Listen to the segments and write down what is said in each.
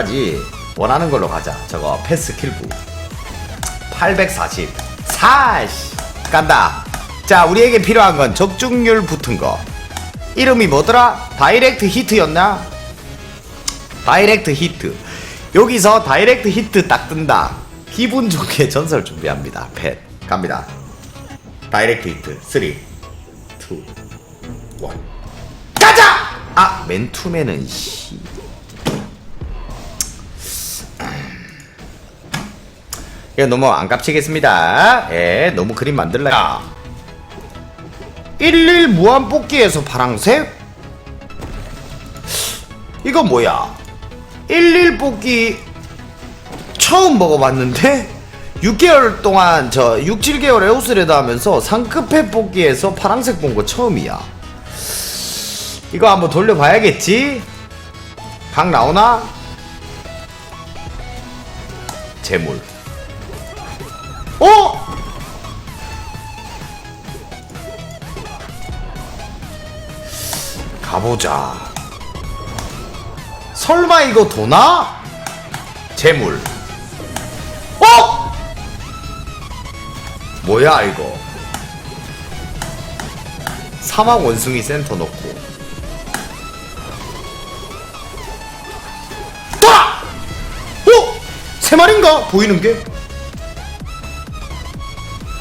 하지 원하는 걸로 가자. 저거 패스 킬부 840 사씨. 간다. 자 우리에게 필요한 건 적중률 붙은 거. 이름이 뭐더라? 다이렉트 히트였나? 다이렉트 히트. 여기서 다이렉트 히트 딱 뜬다. 기분 좋게 전설 준비합니다. 펫. 갑니다. 다이렉트 히트. 3 2 1 가자! 아 맨투맨은 씨 이거 너무 안 깝치겠습니다. 예, 너무 그림 만들라. 11 무한 뽑기에서 파랑색? 이거 뭐야? 11 뽑기 처음 먹어봤는데 6개월 동안 저 6, 7개월 에오스레드 하면서 상급회 뽑기에서 파랑색 본 거 처음이야. 이거 한번 돌려봐야겠지? 각 나오나? 재물. 어? 가보자. 설마 이거 도나? 재물. 어? 뭐야 이거? 사막 원숭이 센터 넣고. 돌아! 어? 세 마리인가? 보이는 게?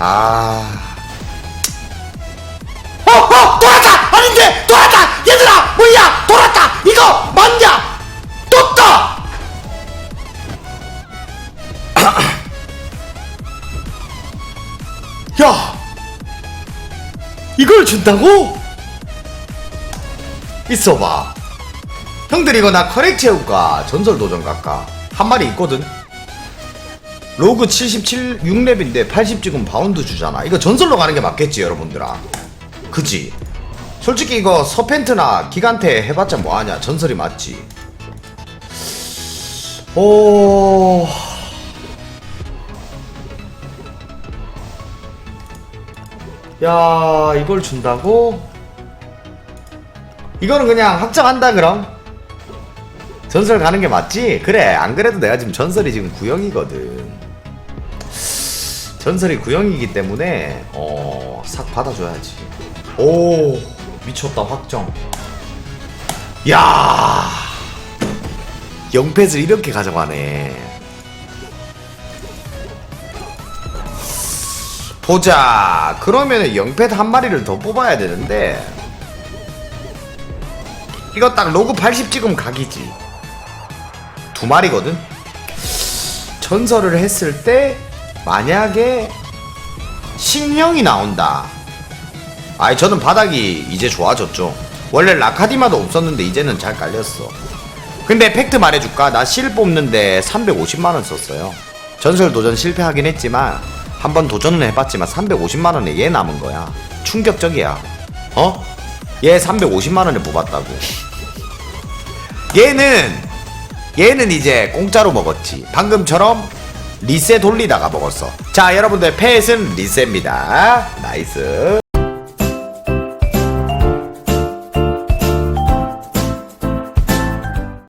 아. 어, 어, 돌았다! 아닌데! 돌았다! 얘들아! 뭐야! 돌았다! 이거 맞냐! 떴다! 야! 이걸 준다고? 있어봐. 형들 이거 나 커렉 채울까? 전설 도전 갈까? 한 마리 있거든? 로그 77 6렙인데 80 지금 바운드 주잖아. 이거 전설로 가는 게 맞겠지, 여러분들아. 그지? 솔직히 이거 서펜트나 기간테 해봤자 뭐하냐? 전설이 맞지. 오. 야, 이걸 준다고? 이거는 그냥 확정한다, 그럼? 전설 가는 게 맞지? 그래, 안 그래도 내가 지금 전설이 지금 구형이거든. 전설이 구형이기 때문에 어, 싹 받아줘야지. 오, 미쳤다 확정. 야, 영패를 이렇게 가져가네. 보자. 그러면은 영패드 한 마리를 더 뽑아야 되는데 이거 딱 로그 80 찍으면 각이지. 두 마리거든. 전설을 했을 때 만약에 신형이 나온다. 아이 저는 바닥이 이제 좋아졌죠. 원래 라카디마도 없었는데 이제는 잘 깔렸어. 근데 팩트 말해줄까? 나 실 뽑는데 350만원 썼어요. 전설 도전 실패하긴 했지만 한번 도전은 해봤지만 350만원에 얘 남은 거야. 충격적이야. 어? 얘 350만원에 뽑았다고. 얘는 얘는 이제 공짜로 먹었지. 방금처럼 리세 돌리다가 먹었어. 자, 여러분들 펫은 리세입니다. 나이스.